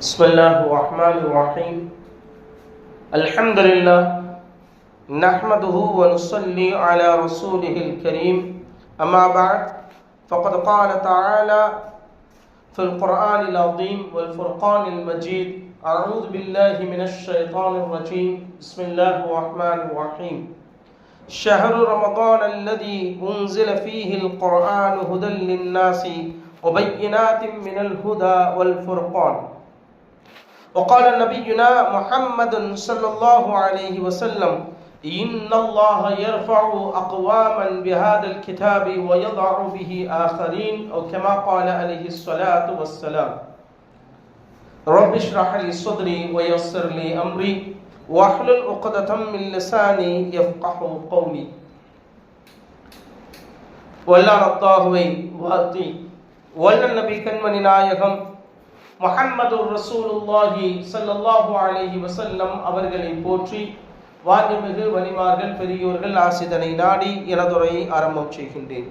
بسم الله الرحمن الرحيم. الحمد لله نحمده ونصلي على رسوله الكريم. أما بعد فقد قال تعالى في القرآن العظيم والفرقان المجيد أعوذ بالله من الشيطان الرجيم. بسم الله الرحمن الرحيم. شهر رمضان الذي أنزل فيه القرآن هدى للناس وبينات من الهدى والفرقان. وقال نبينا محمد صلى الله عليه وسلم إن الله يرفع أقواما بهذا الكتاب ويضع به آخرين أو كما قال عليه الصلاة والسلام. رب اشرح لي صدري ويسر لي أمري واحلل عقدة من لساني يفقه قومي ولا رضاه واتي ولا النبي كن من نايكم முஹம்மது ரசூலுல்லாஹி சல்லல்லாஹு அலைஹி வசல்லம் அவர்களை போற்றி வாஞ்சமிகு வலிமார்கள் பெரியோர்கள் ஆசிதனை நாடி எனதுரையை ஆரம்பம் செய்கின்றேன்.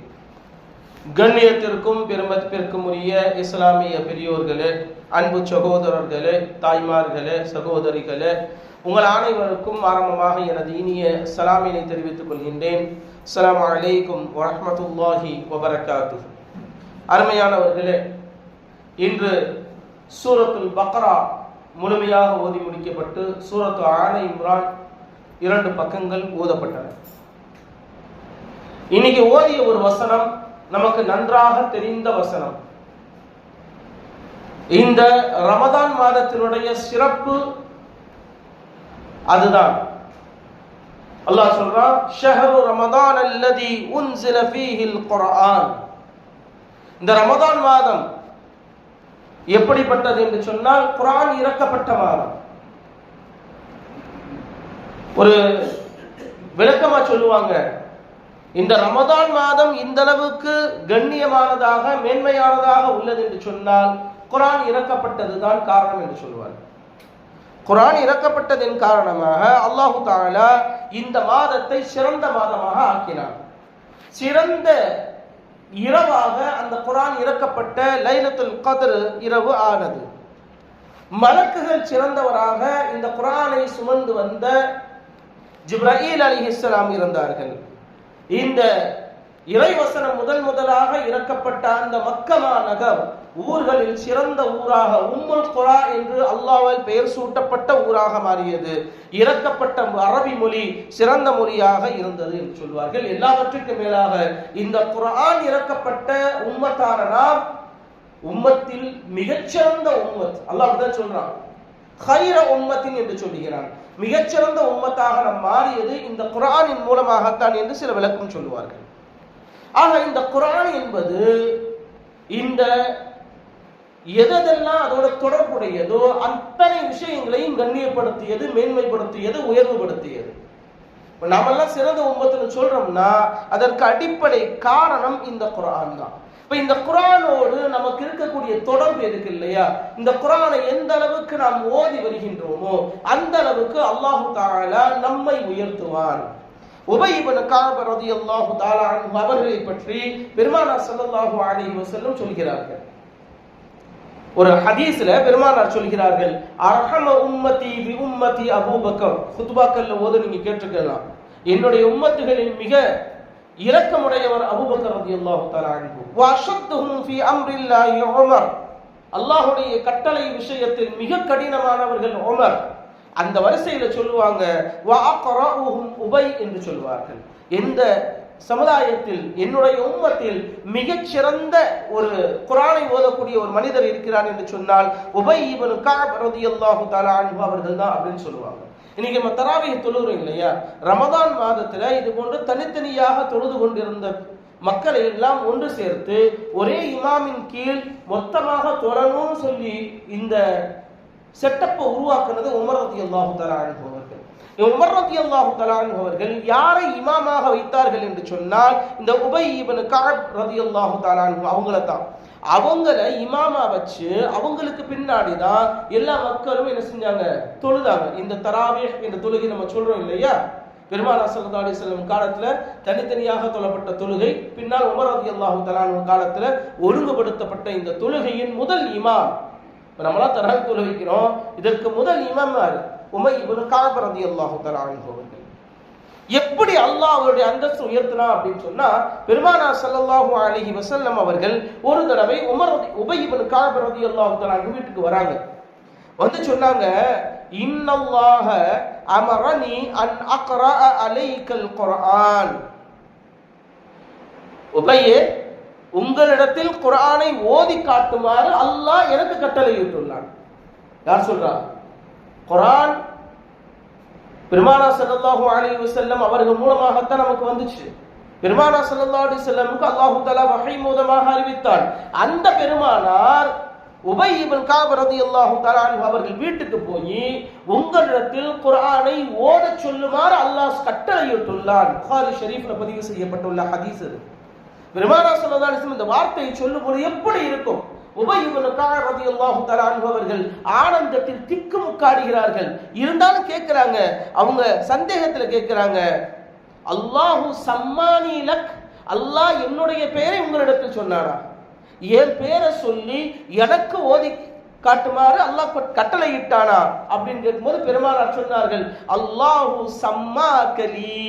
கண்ணியத்திற்கும் பெருமதிப்பிற்கும் உரிய இஸ்லாமிய பெரியோர்களே அன்பு சகோதரர்களே தாய்மார்களே சகோதரிகளே உங்கள் அனைவருக்கும் ஆரம்பமாக எனது இனிய சலாமினை தெரிவித்துக் கொள்கின்றேன். சலாம் அலைக்கும் வரமத்துல்லாஹி வபரகாத்து அருமையானவர்களே இன்று சூரத்துல் பக்ரா முழுமையாக ஓதி முடிக்கப்பட்டு சூரத்து ஆனை இம்ரான் இரண்டு பக்கங்கள் ஓதப்பட்டன. இன்னைக்கு ஓதிய ஒரு வசனம் நமக்கு நன்றாக தெரிந்த வசனம். இந்த ரமதான் மாதத்தினுடைய சிறப்பு அதுதான். அல்லாஹ் சொல்றான் ஷஹரு ரமதான் அல்லதி உன்சில ஃபீஹில் குர்ஆன். இந்த ரமதான் மாதம் எப்படிப்பட்டது என்று சொன்னால் குரான் இறக்கப்பட்ட மாதம் ஒரு விளக்கமா சொல்லுவாங்க இந்த ரமதான் மாதம் இந்த அளவுக்கு கண்ணியமானதாக மேன்மையானதாக உள்ளது என்று சொன்னால் குரான் இறக்கப்பட்டதுதான் காரணம் என்று சொல்லுவார் குரான் இறக்கப்பட்டதன் காரணமாக அல்லாஹு தாலா இந்த மாதத்தை சிறந்த மாதமாக ஆக்கினார் சிறந்த இரவாக அந்த குரான் இறக்கப்பட்ட லைலத்துல் கதர் இரவு ஆனது. மலக்குகள் சிறந்தவராக இந்த குரானை சுமந்து வந்த ஜிப்ரஹீல் அலி இஸ்லாம் இருந்தார்கள். இந்த இறைவசனம் முதல் முதலாக இறக்கப்பட்ட அந்த மக்கமா நகர் ஊர்களில் சிறந்த ஊராக உம்முல் குரா என்று அல்லாவால் பெயர் சூட்டப்பட்ட ஊராக மாறியது. இறக்கப்பட்ட அரபி மொழி சிறந்த மொழியாக இருந்தது என்று சொல்வார்கள். எல்லாவற்றுக்கும் மேலாக இந்த குரான் இறக்கப்பட்ட உம்மத்தான நாம் உம்மத்தில் மிகச்சிறந்த உம்மத் அல்லாஹ் தான் சொல்றான். ஹைர உம்மத்தின் என்று சொல்லுகிறான். மிகச்சிறந்த உம்மத்தாக நாம் மாறியது இந்த குரானின் மூலமாகத்தான் என்று சில விளக்கம் சொல்லுவார்கள். ஆக இந்த குரான் என்பது இந்த எதெல்லாம் அதோட தொடர்புடையதோ அத்தனை விஷயங்களையும் கண்ணியப்படுத்தியது மேன்மைப்படுத்தியது உயர்வுபடுத்தியது. நாமெல்லாம் சிறந்த உம்பத்துன்னு சொல்றோம்னா அதற்கு அடிப்படை காரணம் இந்த குரான் தான். இப்ப இந்த குரானோடு நமக்கு இருக்கக்கூடிய தொடர்பு இருக்கு இல்லையா? இந்த குரானை எந்த அளவுக்கு நாம் ஓதி வருகின்றோமோ அந்த அளவுக்கு அல்லாஹு தாலா நம்மை உயர்த்துவான். உபயிபன் காப ரதியல்லாஹு தாலான் அவர்களை பற்றி பெருமானார் ஸல்லல்லாஹு அலைஹி செல்லும் சொல்கிறார்கள். ஒரு ஹதீஸ்ல பெருமானார் சொல்கிறார்கள் அர்ஹம உம்மதி வி உம்மதி அபூபக்கர் குத்பாக்கல்ல ஓது நீங்க கேட்டுக்கலாம் என்னுடைய உம்மத்துகளின் மிக இரக்கமுடையவர் அபூபக்கர் ரதி அல்லாஹு அன்ஹு. வ அஷத்துஹும் ஃபீ அம்ரில்லாஹி உமர். அல்லாஹ்வுடைய கட்டளை விஷயத்தில் மிக கடினமானவர்கள் உமர். அந்த வரிசையில சொல்லுவாங்க உபை என்று சொல்வார்கள் எந்த சமுதாயத்தில் என்னுடைய உம்மத்தில் மிகச்சிறந்த ஒரு குரானை ஓதக்கூடிய ஒரு மனிதர் இருக்கிறார் என்று சொன்னால் உபை இவனு காப் ரதியல்லாஹு தாலா அன்பு அவர்கள் தான் அப்படின்னு சொல்லுவாங்க. இன்னைக்கு நம்ம தராவிய தொழுகிறோம் இல்லையா? ரமதான் மாதத்துல இது போன்று தனித்தனியாக தொழுது கொண்டிருந்த மக்களை எல்லாம் ஒன்று சேர்த்து ஒரே இமாமின் கீழ் மொத்தமாக தொடரணும்னு சொல்லி இந்த செட்டப்பை உருவாக்குனது உமர் ரதி அல்லாஹு தலா அவர்கள். உமர் ரதி அல்லாஹு தலா அவர்கள் யாரை இமாமாக வைத்தார்கள் என்று சொன்னால் இந்த உபை இவனு காப் ரதி அல்லாஹு தலா அவங்கள தான் அவங்கள இமாமா வச்சு அவங்களுக்கு பின்னாடி தான் எல்லா மக்களும் என்ன செஞ்சாங்க? தொழுதாங்க. இந்த தராவே இந்த தொழுகை நம்ம சொல்றோம் இல்லையா? பெருமானா சல்லா செல்லும் காலத்துல தனித்தனியாக தொழப்பட்ட தொழுகை பின்னால் உமர் ரதி அல்லாஹு தலான் காலத்துல ஒழுங்குபடுத்தப்பட்ட இந்த தொழுகையின் முதல் இமாம். இப்போ நம்மளாம் தராவி தொலை வைக்கிறோம். இதற்கு முதல் இமாம் உமை இவனு காபரதி அல்லாஹு அவர்கள். எப்படி அல்லாஹ் அவருடைய அந்தஸ்து உயர்த்தினா அப்படின்னு சொன்னா பெருமானா ஸல்லல்லாஹு அலைஹி வசல்லம் அவர்கள் ஒரு தடவை உமர் ரதி- உபை இப்னு கஅப் அல்லாஹு தஆலா வீட்டுக்கு வராங்க. வந்து சொன்னாங்க இன்னல்லாஹ அமரனி அன் அக்ரா அலைக்கல் குர்ஆன். உபையே உங்களிடத்தில் குரானை ஓதி காட்டுமாறு அல்லாஹ் எனக்கு கட்டளையிட்டுள்ளான். யார் சொல்றா? குரான் பெருமானா ஸல்லல்லாஹு அலி வசல்லம் அவர்கள் மூலமாகத்தான் நமக்கு வந்துச்சு. பெருமானா சல்லா அலி செல்லமுக்கு அல்லாஹு தலா வகை மூலமாக அறிவித்தான் அந்த பெருமானார் உபை இவன் காபரதி அல்லாஹு தஆலா அவர்கள் வீட்டுக்கு போய் உங்களிடத்தில் குரானை ஓடச் சொல்லுமாறு அல்லாஹ் கட்டளையிட்டுள்ளான். புகாரி ஷெரீஃப்ல பதிவு செய்யப்பட்டுள்ள ஹதீஸ் பெருமானா ஸல்லல்லாஹு இந்த வார்த்தையை சொல்லும்போது எப்படி இருக்கும்? உபை இப்னு கஅப் ரலியல்லாஹு தஆலா அன்ஹு அவர்கள் ஆனந்தத்தில் இருந்தாலும் கேட்கிறாங்க அவங்க சந்தேகத்துல கேட்கிறாங்க அல்லாஹு சம்மானி லக். அல்லாஹ் என்னுடைய பெயரை உங்களிடத்தில் சொன்னானா? என் பேரை சொல்லி எனக்கு ஓதி காட்டுமாறு அல்லாஹ் கட்டளையிட்டானா? அப்படின்னு கேட்கும்போது பெருமானார் சொன்னார்கள் அல்லாஹு கலீ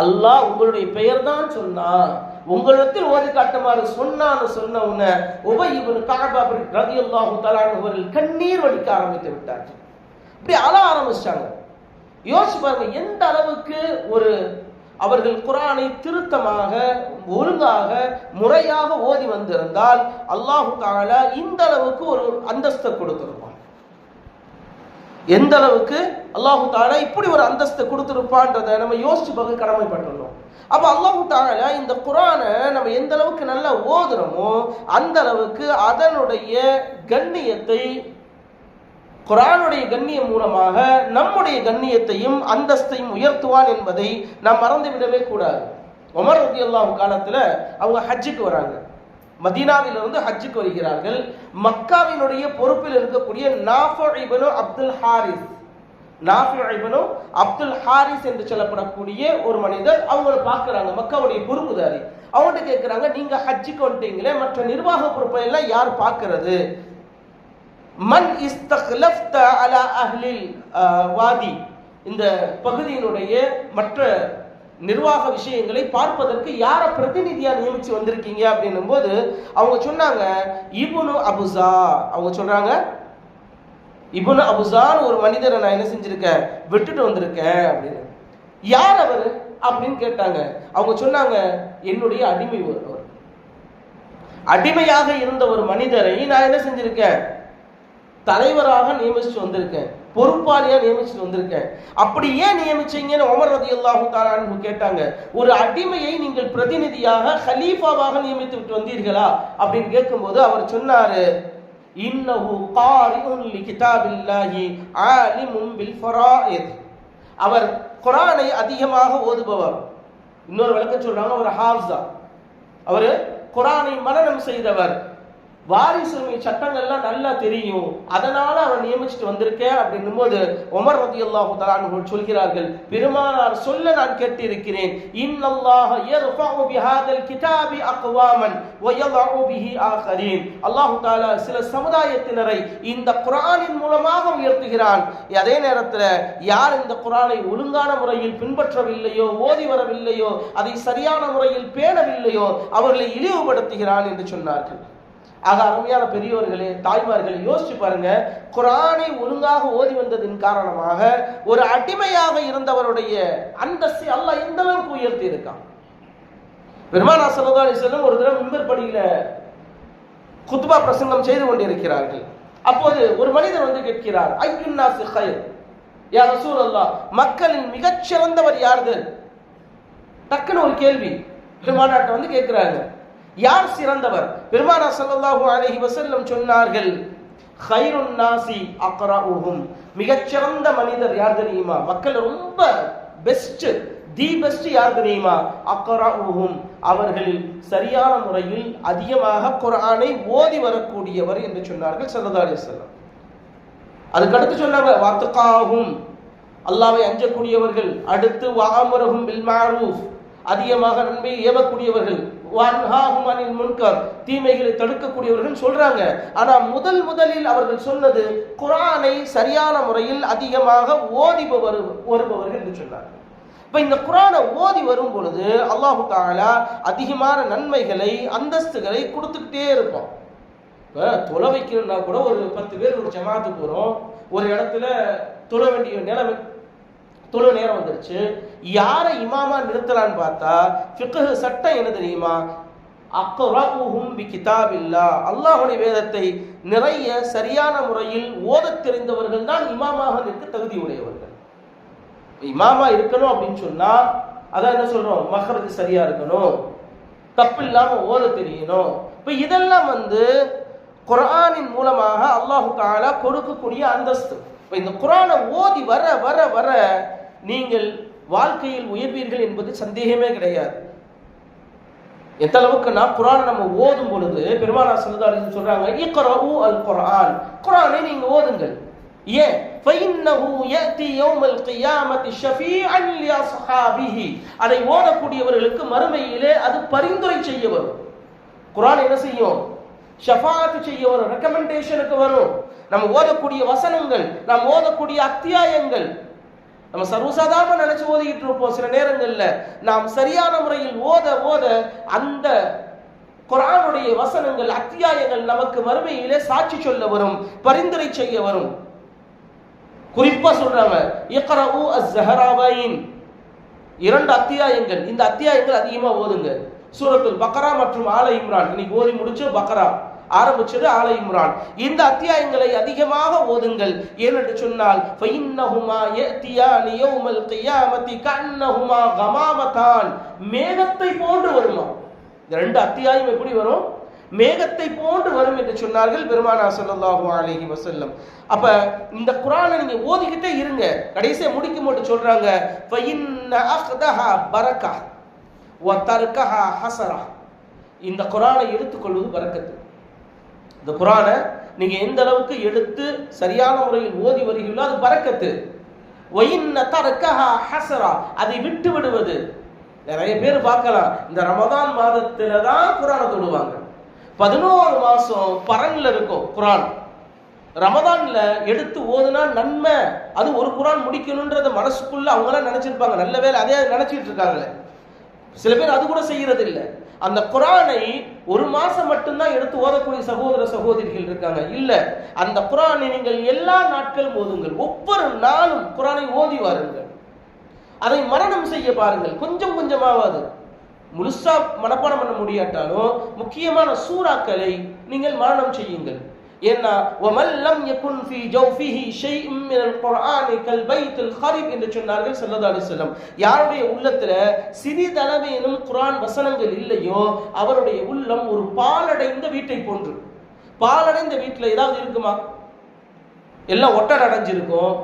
அல்லாஹ் உங்களுடைய பெயர் தான் சொன்னான் உங்களிடத்தில் ஓதி காட்டுமாறு சொன்னான்னு சொன்ன உன்னை உபை இவனு காபா ரதியல்லாஹு தஆலா அவர்கள் கண்ணீர் வடிக்க ஆரம்பித்து விட்டார்கள். இப்படி அழ ஆரம்பிச்சிட்டாங்க. யோசிச்சு பாருங்க எந்த அளவுக்கு ஒரு அவர்கள் குரானை திருத்தமாக ஒழுங்காக முறையாக ஓதி வந்திருந்தால் அல்லாஹு தாலா இந்த அளவுக்கு ஒரு அந்தஸ்தை கொடுத்திருப்பான். எந்த அளவுக்கு அல்லாஹு தாலா இப்படி ஒரு அந்தஸ்தை கொடுத்துருப்பான்றத நம்ம யோசிச்சு பார்க்க கடமைப்பட்டுள்ளோம். அப்போ அல்லாஹு தாலா இந்த குரானை நம்ம எந்த அளவுக்கு நல்லா ஓதுறோமோ அந்த அளவுக்கு அதனுடைய கண்ணியத்தை குரானுடைய கண்ணியம் மூலமாக நம்முடைய கண்ணியத்தையும் அந்தஸ்தையும் உயர்த்துவான் என்பதை நாம் மறந்து விடவே கூடாது. உமர் உதயல்லாஹ் காலத்தில் அவங்க ஹஜ்ஜுக்கு வராங்க. மதீனாவிலிருந்து ஹஜ்ஜுக்கு வருகிறார்கள். மக்காவினுடைய பொறுப்பில் இருக்கக்கூடிய நாஃபிபனு அப்துல் ஹாரிஸ். நாஃபிபனு அப்துல் ஹாரிஸ் என்று சொல்லப்படக்கூடிய ஒரு மனிதர் அவங்கள பார்க்குறாங்க. மக்காவுடைய பொறுப்புதாரி. அவங்கள்ட்ட கேட்குறாங்க நீங்க ஹஜ்ஜுக்கு வந்துட்டீங்களே மற்ற நிர்வாக பொறுப்பை எல்லாம் யார் பார்க்கறது? மன் இஸ்தக்லஃப்த அலா அஹ்லில் வாதி. இந்த பகுதியினுடைய மற்ற நிர்வாக விஷயங்களை பார்ப்பதற்கு யாரை பிரதிநிதியாக நியமிச்சு வந்திருக்கீங்க அப்படின்னும் போது அவங்க சொன்னாங்க இபுனு அபுசா அவங்க சொல்றாங்க இபுனு அபுசான்னு ஒரு மனிதரை நான் என்ன செஞ்சிருக்கேன்? விட்டுட்டு வந்திருக்கேன். அப்படின்னு. யார் அவர்? அப்படின்னு கேட்டாங்க. அவங்க சொன்னாங்க என்னுடைய அடிமை ஒருவர். அடிமையாக இருந்த ஒரு மனிதரை நான் என்ன செஞ்சிருக்கேன்? தலைவராக நியமிச்சு வந்திருக்கேன். பொறுப்பாளியா நியமிச்சு வந்திருக்கேன். அப்படி ஏன் நியமிச்சீங்கன்னு ஒமர் ரதி அல்லாஹு தாரான்னு கேட்டாங்க. ஒரு அடிமையை நீங்கள் பிரதிநிதியாக ஹலீஃபாவாக நியமித்து விட்டு வந்தீர்களா? அப்படின்னு கேட்கும்போது அவர் சொன்னாரு இன்னஹு காரிஉன் லி கிதாபில்லாஹி ஆலிமுன் பில் ஃபராயித். அவர் குரானை அதிகமாக ஓதுபவர். இன்னொரு விளக்கம் சொல்றாங்க அவர் ஹாஃப்ஸா. அவர் குரானை மரணம் செய்தவர். வாரிசுரிமை சட்டங்கள்லாம் நல்லா தெரியும். அதனால அவன் நியமிச்சுட்டு வந்திருக்கேன் அப்படின்னும் போது உமர் ரதியல்லாஹு தஆலா சொல்கிறார்கள் பெருமானார் சொல்ல நான் கேட்டிருக்கிறேன் இன்னல்லாஹ யர்ஃபஉ பிஹாதல் கிதாபி அக்வாமன் வயலஉ பிஹி ஆகரீன் அல்லாஹ் தஆலா சில சமுதாயத்தினரை இந்த குர்ஆனின் மூலமாக உயர்த்துகிறான். அதே நேரத்தில் யார் இந்த குர்ஆனை ஒழுங்கான முறையில் பின்பற்றவில்லையோ ஓதி வரவில்லையோ அதை சரியான முறையில் பேணவில்லையோ அவர்களை இழிவுபடுத்துகிறான் என்று சொன்னார்கள். ஆக அருமையான பெரியோர்களே தாய்மார்களே யோசிச்சு பாருங்க. குரானை ஒழுங்காக ஓதி வந்ததின் காரணமாக ஒரு அடிமையாக இருந்தவருடைய அந்தஸ்தை அல்லாஹ் எந்த அளவுக்கு உயர்த்தி இருக்கான். பெருமானா சல்லல்லாஹு அலைஹி ஒரு தினம் மிம்பர் படியில பிரசங்கம் செய்து கொண்டிருக்கிறார்கள். அப்போது ஒரு மனிதர் வந்து கேட்கிறார் ஐயுன்னாசி ஹைர் யா அல்லா மக்களின் மிகச்சிறந்தவர் யாருது டக்குன்னு ஒரு கேள்வி. பெருமானாட்ட வந்து கேட்கிறாங்க யார் சிறந்தவர்? பெருமானா சல்லாஹூ அலஹி வசல்லம் சொன்னார்கள் ஹைருன் நாசி அக்ரஉஹும். மிகச்சிறந்த மனிதர் யார் தெரியுமா? மக்கள் ரொம்ப பெஸ்ட் தி பெஸ்ட் யார் தெரியுமா? உகும் அவர்களில் சரியான முறையில் அதிகமாக குரானை ஓதி வரக்கூடியவர் என்று சொன்னார்கள் ஸல்லல்லாஹு அலைஹி அதுக்கடுத்து சொன்னாங்க வாத்துக்காகும் அல்லாவை அஞ்சக்கூடியவர்கள் அடுத்து வாமரகும் பில் மாரூஃப். அதிகமாக நன்மை ஏவக்கூடியவர்கள் வன்ஹாஹும் முன்கர். தீமைகளை தடுக்கக்கூடியவர்கள் சொல்றாங்க. ஆனா முதல் முதலில் அவர்கள் சொன்னது குரானை சரியான முறையில் அதிகமாக ஓதி வருபவர்கள் என்று சொன்னாங்க. இப்போ இந்த குரானை ஓதி வரும் பொழுது அல்லாஹு தாலா அதிகமான நன்மைகளை அந்தஸ்துகளை கொடுத்துக்கிட்டே இருப்போம் இப்போ தொலை வைக்கணும்னா கூட ஒரு பத்து பேர் ஒரு ஜமாத்து போகிறோம் ஒரு இடத்துல தொலை வேண்டிய நிலைமை தொழு நேரம் வந்துருச்சு. யாரை இமாமா நிறுத்தலான்னு பார்த்தா ஃபிக்கு சட்டம் என்ன தெரியுமா? அக்ரஹும் பி கிதாபில்லா. அல்லாஹுடைய வேதத்தை நிறைய சரியான முறையில் ஓதத் தெரிந்தவர்கள் தான் இமாமாக நிற்க தகுதி உடையவர்கள். இமாமா இருக்கணும் அப்படின்னு சொன்னா அதான் என்ன சொல்றோம்? மஹரஜ் சரியா இருக்கணும். தப்பு இல்லாம ஓத தெரியணும். இப்ப இதெல்லாம் வந்து குரானின் மூலமாக அல்லாஹு தாலா கொடுக்கக்கூடிய அந்தஸ்து. இப்ப இந்த குரானை ஓதி வர வர வர நீங்கள் வாழ்க்கையில் உயர்வீர்கள் என்பது சந்தேகமே கிடையாது. எந்த அளவுக்கு நான் குரான் நம்ம ஓதும் பொழுது பெருமானா சந்தாலும் சொல்றாங்க இக்கரவு அல் குரான் குரானை நீங்க ஓதுங்கள். ஏன்? அதை ஓடக்கூடியவர்களுக்கு மறுமையிலே அது பரிந்துரை செய்ய வரும். குரான் என்ன செய்யும்? ஷஃபாத்து செய்ய வரும் ரெக்கமெண்டேஷனுக்கு வரும். நம்ம ஓதக்கூடிய வசனங்கள் நாம் ஓதக்கூடிய அத்தியாயங்கள் நம்ம சர்வசாதாரண நினைச்சு ஓதிக்கிட்டு இருப்போம். சில நேரங்கள்ல நாம் சரியான முறையில் ஓத ஓத அந்த குரானுடைய வசனங்கள் அத்தியாயங்கள் நமக்கு மறுமையிலே சாட்சி சொல்ல வரும் பரிந்துரை செய்ய வரும். குறிப்பா சொல்றாங்க இக்ரவு அஸ்-ஸஹராவைன் இரண்டு அத்தியாயங்கள். இந்த அத்தியாயங்கள் அதிகமா ஓதுங்க. சூரத்துல் பக்ரா மற்றும் ஆல இம்ரான். இன்னைக்கு ஓதி முடிச்சு பக்ரா. ஆரம்பிச்சது ஆல இம்ரான். இந்த அத்தியாயங்களை அதிகமாக ஓதுங்கள். ஏனென்று சொன்னால் மேகத்தை போன்று வருமா இந்த ரெண்டு அத்தியாயம் எப்படி வரும்? மேகத்தை போன்று வரும் என்று சொன்னார்கள் பெருமானா சல்லாஹூ அலைஹி வசல்லம் அப்ப இந்த குரானை நீங்க ஓதிக்கிட்டே இருங்க. கடைசியை முடிக்கும் போது சொல்றாங்க பரக்கா வ தர்கஹா ஹசரா இந்த குரானை எடுத்துக்கொள்வது பறக்கத்து இந்த குரானை நீங்க எந்த அளவுக்கு எடுத்து சரியான முறையில் ஓதி வருகிறீர்களோ அது பறக்கத்து. அதை விட்டு விடுவது. நிறைய பேர் பார்க்கலாம் இந்த ரமதான் மாதத்துல தான் குரானை தொடுவாங்க பதினோரு மாசம் பரன்ல இருக்கும் குரான். ரமதான்ல எடுத்து ஓதுனா நன்மை. அது ஒரு குரான் முடிக்கணும்ன்றத மனசுக்குள்ள அவங்களாம் நினைச்சிருப்பாங்க. நல்ல வேலை அதே நினைச்சிட்டு இருக்காங்களே. சில பேர் அது கூட செய்யறது இல்லை அந்த குரானை ஒரு மாசம் மட்டும்தான் எடுத்து ஓதக்கூடிய சகோதர சகோதரிகள் இருக்காங்க. இல்ல அந்த குரானை நீங்கள் எல்லா நாட்களும் ஓதுங்கள். ஒவ்வொரு நாளும் குரானை ஓதி வாருங்கள். அதை மரணம் செய்ய பாருங்கள். கொஞ்சம் கொஞ்சமாவது. முழுசா மனப்பாடம் பண்ண முடியாட்டாலும் முக்கியமான சூறாக்களை நீங்கள் மரணம் செய்யுங்கள். ஏன்னா ஒமல்லம் எக்குன் ஃபி ஜௌஃபிஹி ஷைஉம் மினல் குர்ஆனி கல் பைத்துல் ஹரிப் என்று சொன்னார்கள் ஸல்லல்லாஹு அலைஹி வஸல்லம். யாருடைய உள்ளத்துல சிறிதளவேனும் குர்ஆன் வசனங்கள் இல்லையோ அவருடைய உள்ளம் ஒரு பாலடைந்த வீட்டை போன்று. பாலடைந்த வீட்டில் ஏதாவது இருக்குமா? எல்லாம் ஒட்ட அடைஞ்சிருக்கும்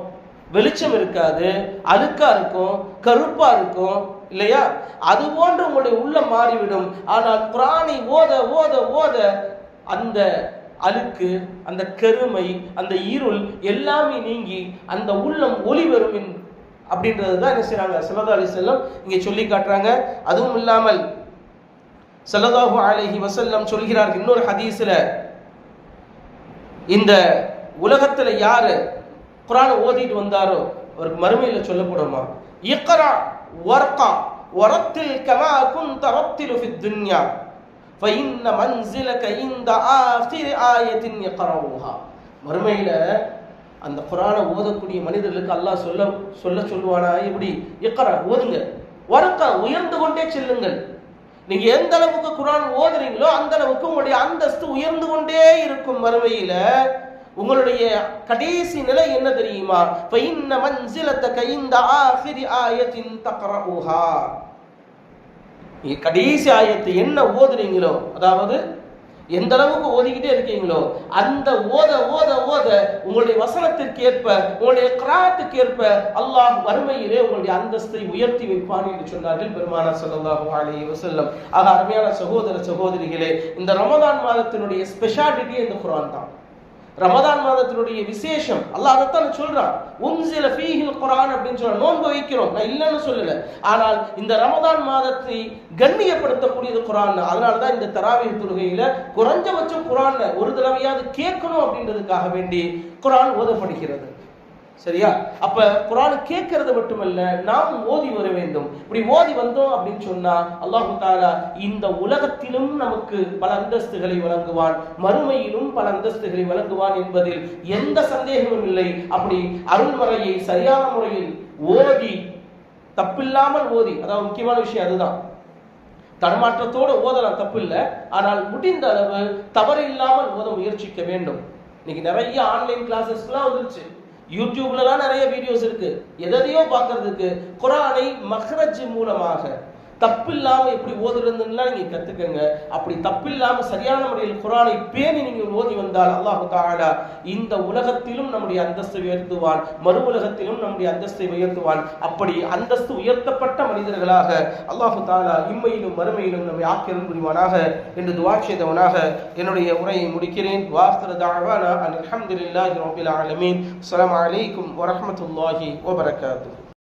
வெளிச்சம் இருக்காது அழுக்கா இருக்கும் கருப்பா இருக்கும் இல்லையா? அது போன்று உங்களுடைய உள்ளம் மாறிவிடும். ஆனால் குரானை ஓத ஓத ஓத அந்த அழுக்கு அந்த கருமை அந்த இருள் எல்லாமே நீங்கி அந்த உள்ளம் ஒளி வரும் அப்படின்றது தான் என்ன செய்யறாங்க சல்லல்லாஹு அலி செல்லம் இங்கே சொல்லி காட்டுறாங்க. அதுவும் இல்லாமல் சலதாஹு அலஹி வசல்லம் சொல்கிறார்கள் இன்னொரு ஹதீஸில் இந்த உலகத்தில் யார் குரான் ஓதிட்டு வந்தாரோ அவருக்கு மறுமையில் சொல்லப்படுமா? இக்கரா ஒர்க்கா ஒரத்தில் கமா குந்த துன்யா. ஃபைன்ன மன்சிலக இந்த ஆஃபிர் ஆயத்தின் எக்கரவுஹா மறுமையில் அந்த குரானை ஓதக்கூடிய மனிதர்களுக்கு அல்லாஹ் சொல்ல சொல்ல சொல்லுவானா? இப்படி எக்கரா ஓதுங்க. வரக்கா உயர்ந்து கொண்டே செல்லுங்கள். நீங்க எந்த அளவுக்கு குரான் ஓதுறீங்களோ அந்த அளவுக்கு உங்களுடைய அந்தஸ்து உயர்ந்து கொண்டே இருக்கும் மறுமையில உங்களுடைய கடைசி நிலை என்ன தெரியுமா? கைந்த ஆஹிரி ஆயத்தின் தக்கர கடைசி ஆயத்தை என்ன ஓதுறீங்களோ அதாவது எந்த அளவுக்கு ஓதிக்கிட்டே இருக்கீங்களோ அந்த ஓத ஓத ஓத உங்களுடைய வசனத்திற்கு ஏற்ப உங்களுடைய கிராத்துக்கு ஏற்ப அல்லாஹ் வறுமையிலே உங்களுடைய அந்தஸ்தை உயர்த்தி வைப்பான் என்று சொன்னார்கள் பெருமானா சல்லாஹு அலி வசல்லம் ஆக அருமையான சகோதர சகோதரிகளே இந்த ரமதான் மாதத்தினுடைய ஸ்பெஷாலிட்டியே இந்த குரான் தான். ரமதான் மாதத்தினுடைய விசேஷம். அல்லாஹ் அதைத்தான் சொல்றான். உன்சில ஃபீஹில் குரான் அப்படின்னு சொல்ல நோன்பு வைக்கிறோம். நான் இல்லைன்னு சொல்லல. ஆனால் இந்த ரமதான் மாதத்தை கண்ணியப்படுத்தக்கூடியது குரான் அதனால தான் இந்த தராவி தொழுகையில குறைஞ்சபட்சம் குரான் ஒரு தடவையாவது கேட்கணும் அப்படின்றதுக்காக வேண்டி குரான் ஓதப்படுகிறது. சரியா? அப்ப குரான் கேட்கறது மட்டுமல்ல நாம் ஓதி வர வேண்டும். இப்படி ஓதி வந்தோம் அப்படின்னு சொன்னா அல்லாஹு தாலா இந்த உலகத்திலும் நமக்கு பல அந்தஸ்துகளை வழங்குவான். மறுமையிலும் பல அந்தஸ்துகளை வழங்குவான் என்பதில் எந்த சந்தேகமும் இல்லை. அப்படி அருள்மறையை சரியான முறையில் ஓதி தப்பில்லாமல் ஓதி அதாவது முக்கியமான விஷயம் அதுதான். தடுமாற்றத்தோடு ஓதலாம் தப்பு இல்லை ஆனால் முடிந்த அளவு தவறு இல்லாமல் ஓத முயற்சிக்க வேண்டும். இன்னைக்கு நிறைய ஆன்லைன் கிளாஸஸ்லாம் வந்துருச்சு. யூடியூப்லலாம் நிறைய வீடியோஸ் இருக்கு. எதையோ பார்க்கறதுக்கு குரானை மஹ்ரஜ் மூலமாக தப்பில்லாம எப்படி ஓதுறதுன்னா நீங்க கத்துக்கங்க. அப்படி தப்பில்லாம சரியான முறையில் குரானை பேணி நீங்க ஓதி வந்தால் அல்லாஹு தாலா இந்த உலகத்திலும் நம்முடைய அந்தஸ்தை உயர்த்துவான். மறு உலகத்திலும் நம்முடைய அந்தஸ்தை உயர்த்துவான். அப்படி அந்தஸ்து உயர்த்தப்பட்ட மனிதர்களாக அல்லாஹு தாலா இம்மையிலும் மறுமையிலும் நம்மை ஆக்கிரம் புரிவானாக என்று துவா செய்தவனாக என்னுடைய உரையை முடிக்கிறேன். வாஸ்தர தாழ்வானா அல்ஹம்துலில்லாஹி ரபில் ஆலமீன். அஸ்ஸலாமு அலைக்கும் வரஹ்மத்துல்லாஹி வபரகாத்துஹு